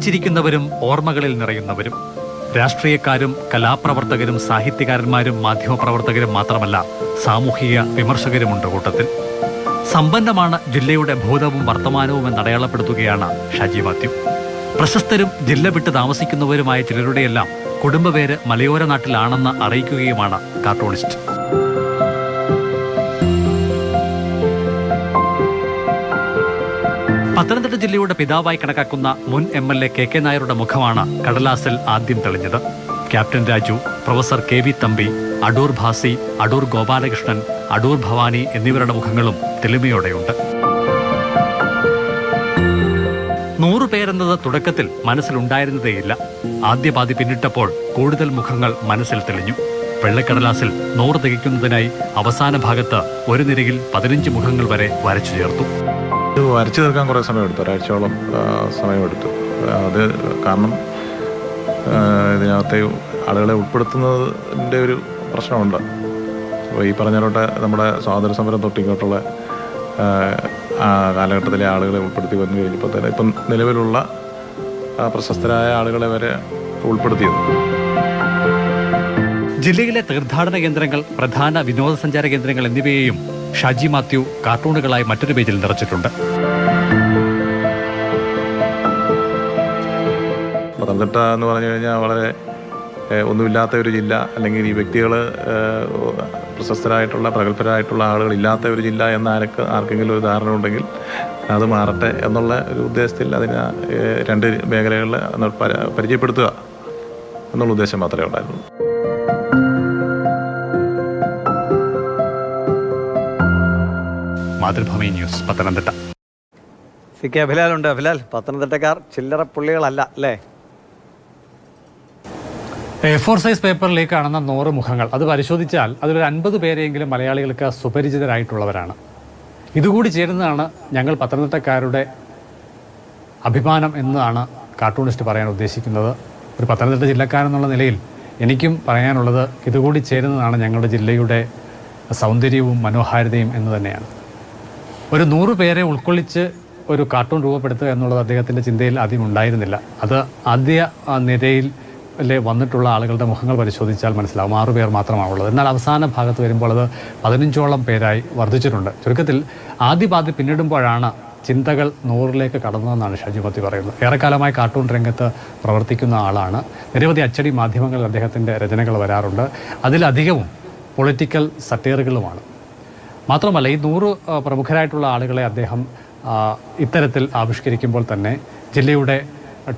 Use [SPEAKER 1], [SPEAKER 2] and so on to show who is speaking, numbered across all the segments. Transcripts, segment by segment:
[SPEAKER 1] ജീവിച്ചിരിക്കുന്നവരും ഓർമ്മകളിൽ നിറയുന്നവരും രാഷ്ട്രീയക്കാരും കലാപ്രവർത്തകരും സാഹിത്യകാരന്മാരും മാധ്യമപ്രവർത്തകരും മാത്രമല്ല സാമൂഹിക വിമർശകരുമുണ്ട് കൂട്ടത്തിൽ. സമ്പന്നമാണ് ജില്ലയുടെ ഭൂതവും വർത്തമാനവും എന്ന് അടയാളപ്പെടുത്തുകയാണ് ഷാജി മാത്യു. പ്രശസ്തരും ജില്ല വിട്ട് താമസിക്കുന്നവരുമായ ചിലരുടെയെല്ലാം കുടുംബപേര് മലയോര നാട്ടിലാണെന്ന് അറിയിക്കുകയുമാണ് കാർട്ടൂണിസ്റ്റ്. പത്തനംതിട്ട ജില്ലയുടെ പിതാവായി കണക്കാക്കുന്ന മുൻ M L A K K നായരുടെ മുഖമാണ് കടലാസിൽ ആദ്യം തെളിഞ്ഞത്. Captain Raju professor K V Thampi Adoor Bhasi Adoor Gopalakrishnan Adoor Bhavani എന്നിവരുടെ മുഖങ്ങളും തെളിമയോടെയുണ്ട്. നൂറു പേരെന്നത് തുടക്കത്തിൽ മനസ്സിലുണ്ടായിരുന്നതേയില്ല ആദ്യ പാതി പിന്നിട്ടപ്പോൾ കൂടുതൽ മുഖങ്ങൾ മനസ്സിൽ തെളിഞ്ഞു. വെള്ളക്കടലാസിൽ നൂറ് തികയ്ക്കുന്നതിനായി അവസാന ഭാഗത്ത് ഒരു നിരയിൽ പതിനഞ്ച് മുഖങ്ങൾ വരെ വരച്ചു ചേർത്തു.
[SPEAKER 2] വരച്ചു തീർക്കാൻ കുറേ സമയമെടുത്തു. ഒരാഴ്ചയോളം സമയമെടുത്തു. അത് കാരണം ഇതിനകത്തെ ആളുകളെ ഉൾപ്പെടുത്തുന്നതിന്റെ ഒരു പ്രശ്നമുണ്ട്. അപ്പോൾ ഈ പറഞ്ഞോട്ടെ നമ്മുടെ സ്വാതന്ത്ര്യ സമരം തൊട്ടിങ്ങോട്ടുള്ള കാലഘട്ടത്തിലെ ആളുകളെ ഉൾപ്പെടുത്തി വന്നു കഴിഞ്ഞപ്പോൾ തന്നെ ഇപ്പം നിലവിലുള്ള പ്രശസ്തരായ ആളുകളെ വരെ ഉൾപ്പെടുത്തിയത്.
[SPEAKER 1] ജില്ലയിലെ തീർത്ഥാടന കേന്ദ്രങ്ങൾ പ്രധാന വിനോദസഞ്ചാര കേന്ദ്രങ്ങൾ എന്നിവയെയും ഷാജി മാത്യു കാർട്ടൂണുകളായി മറ്റൊരു പേജിൽ നിറച്ചിട്ടുണ്ട്.
[SPEAKER 2] പത്തനംതിട്ട എന്ന് പറഞ്ഞു കഴിഞ്ഞാൽ വളരെ ഒന്നുമില്ലാത്ത ഒരു ജില്ല അല്ലെങ്കിൽ ഈ വ്യക്തികൾ പ്രശസ്തരായിട്ടുള്ള പ്രഗത്ഭരായിട്ടുള്ള ആളുകൾ ഇല്ലാത്ത ഒരു ജില്ല എന്ന ആർക്ക് ആർക്കെങ്കിലും ഒരു ധാരണ ഉണ്ടെങ്കിൽ അത് മാറട്ടെ എന്നുള്ള ഒരു ഉദ്ദേശത്തിൽ അതിന് രണ്ട് മേഖലകളിൽ പരിചയപ്പെടുത്തുക എന്നുള്ള ഉദ്ദേശം മാത്രമേ ഉണ്ടായിരുന്നുള്ളൂ.
[SPEAKER 1] Mathrubhumi news Pathanamthitta.
[SPEAKER 3] C K Abhilal ഉണ്ട് അഭിലാൽ പത്തനംതിട്ടക്കാർ ചില്ലറ പുള്ളികളല്ല അല്ലേ?
[SPEAKER 4] എ ഫോർ സൈസ് പേപ്പറിലേക്ക് കാണുന്ന നൂറ് മുഖങ്ങൾ. അത് പരിശോധിച്ചാൽ അതിലൊരു അൻപത് പേരെയെങ്കിലും മലയാളികൾക്ക് സുപരിചിതരായിട്ടുള്ളവരാണ്. ഇതുകൂടി ചേരുന്നതാണ് ഞങ്ങൾ പത്തനംതിട്ടക്കാരുടെ അഭിമാനം എന്നാണ് കാർട്ടൂണിസ്റ്റ് പറയാൻ ഉദ്ദേശിക്കുന്നത്. ഒരു പത്തനംതിട്ട ജില്ലക്കാരെന്നുള്ള നിലയിൽ എനിക്കും പറയാനുള്ളത് ഇതുകൂടി ചേരുന്നതാണ് ഞങ്ങളുടെ ജില്ലയുടെ സൗന്ദര്യവും മനോഹാരിതയും എന്ന് തന്നെയാണ്. ഒരു നൂറ് പേരെ ഉൾക്കൊള്ളിച്ച് ഒരു കാർട്ടൂൺ രൂപപ്പെടുത്തുക എന്നുള്ളത് അദ്ദേഹത്തിന്റെ ചിന്തയിൽ ആദ്യം ഉണ്ടായിരുന്നില്ല. അത് ആദ്യ നിരയിൽ വന്നിട്ടുള്ള ആളുകളുടെ മുഖങ്ങൾ പരിശോധിച്ചാൽ മനസ്സിലാവും. ആറു പേർ മാത്രമാണുള്ളത്. എന്നാൽ അവസാന ഭാഗത്ത് വരുമ്പോൾ അത് പതിനഞ്ചോളം പേരായി വർദ്ധിച്ചിട്ടുണ്ട്. ചുരുക്കത്തിൽ ആദ്യ പാതി പിന്നിടുമ്പോഴാണ് ചിന്തകൾ നൂറിലേക്ക് കടന്നതെന്നാണ് ഷാജി മത്തി പറയുന്നത്. ഏറെക്കാലമായി കാർട്ടൂൺ രംഗത്ത് പ്രവർത്തിക്കുന്ന ആളാണ്. നിരവധി അച്ചടി മാധ്യമങ്ങളിൽ അദ്ദേഹത്തിന്റെ രചനകൾ വരാറുണ്ട്. അതിലധികവും പൊളിറ്റിക്കൽ സറ്റീറുകളുമാണ് മാത്രമല്ല ഈ നൂറ് പ്രമുഖരായിട്ടുള്ള ആളുകളെ അദ്ദേഹം ഇത്തരത്തിൽ ആവിഷ്കരിക്കുമ്പോൾ തന്നെ ജില്ലയുടെ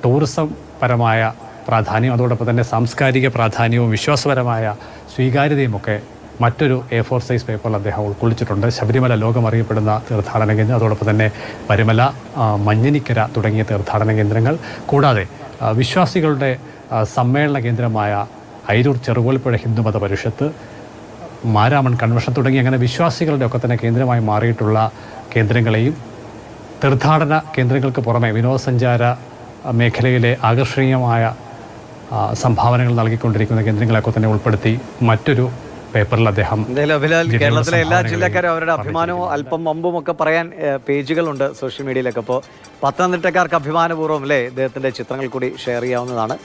[SPEAKER 4] ടൂറിസം പരമായ പ്രാധാന്യം അതോടൊപ്പം തന്നെ സാംസ്കാരിക പ്രാധാന്യവും വിശ്വാസപരമായ സ്വീകാര്യതയുമൊക്കെ മറ്റൊരു എ ഫോർ സൈസ് പേപ്പറിൽ അദ്ദേഹം ഉൾക്കൊള്ളിച്ചിട്ടുണ്ട്. ശബരിമല ലോകം അറിയപ്പെടുന്ന തീർത്ഥാടന കേന്ദ്രം അതോടൊപ്പം തന്നെ പരുമല മഞ്ഞിനിക്കര തുടങ്ങിയ തീർത്ഥാടന കേന്ദ്രങ്ങൾ. കൂടാതെ വിശ്വാസികളുടെ സമ്മേളന കേന്ദ്രമായ അയിരൂർ ചെറുകോൽപ്പുഴ ഹിന്ദുമത പരിഷത്ത് മാരാമൺ കൺവെൻഷൻ തുടങ്ങി അങ്ങനെ വിശ്വാസികളുടെ ഒക്കെ തന്നെ കേന്ദ്രമായി മാറിയിട്ടുള്ള കേന്ദ്രങ്ങളെയും തീർത്ഥാടന കേന്ദ്രങ്ങൾക്ക് പുറമെ വിനോദസഞ്ചാര മേഖലയിലെ ആകർഷണീയമായ സംഭാവനകൾ നൽകിക്കൊണ്ടിരിക്കുന്ന കേന്ദ്രങ്ങളെയൊക്കെ തന്നെ ഉൾപ്പെടുത്തി മറ്റൊരു പേപ്പറിൽ അദ്ദേഹം
[SPEAKER 3] കേരളത്തിലെ എല്ലാ ജില്ലക്കാരും അവരുടെ അഭിമാനവും അല്പം മമ്പും ഒക്കെ പറയാൻ പേജുകളുണ്ട് സോഷ്യൽ മീഡിയയിലൊക്കെ. അപ്പോൾ പത്തനംതിട്ടക്കാർക്ക് അഭിമാനപൂർവം അല്ലേ ഇദ്ദേഹത്തിന്റെ ചിത്രങ്ങൾ കൂടി ഷെയർ ചെയ്യാവുന്നതാണ്.